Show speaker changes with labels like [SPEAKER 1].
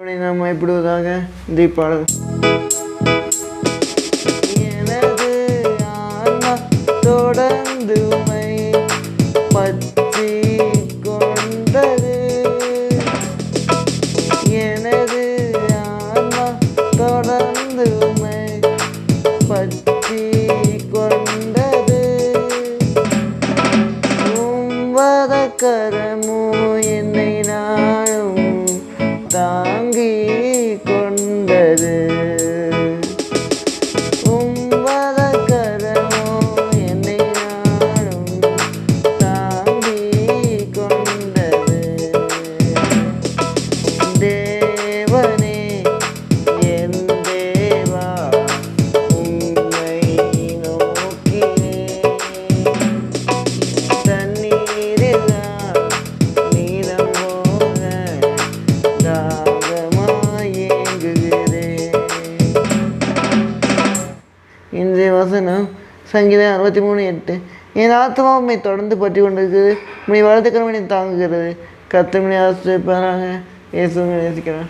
[SPEAKER 1] நம்ம இப்படிவதாக இந்த பாடல் எனது ஆன்மா தொடர்ந்து உம்மை பற்றி கொண்டது எனது ஆன்மா தொடர்ந்து உம்மை பற்றி கொண்டது உம்பத கரமோ என்னை கொண்டது உம்பத இன்றைய வசனம் சங்கீதம் அறுபத்தி மூணு எட்டு. என் ஆத்மா உண்மை தொடர்ந்து பற்றி கொண்டிருக்கிறது உண்மை வளர்த்துக்கிறவனை தாங்குகிறது. கத்தமனை ஆசிரியப்பாராக இயேசுவை நேசிக்கிறேன்.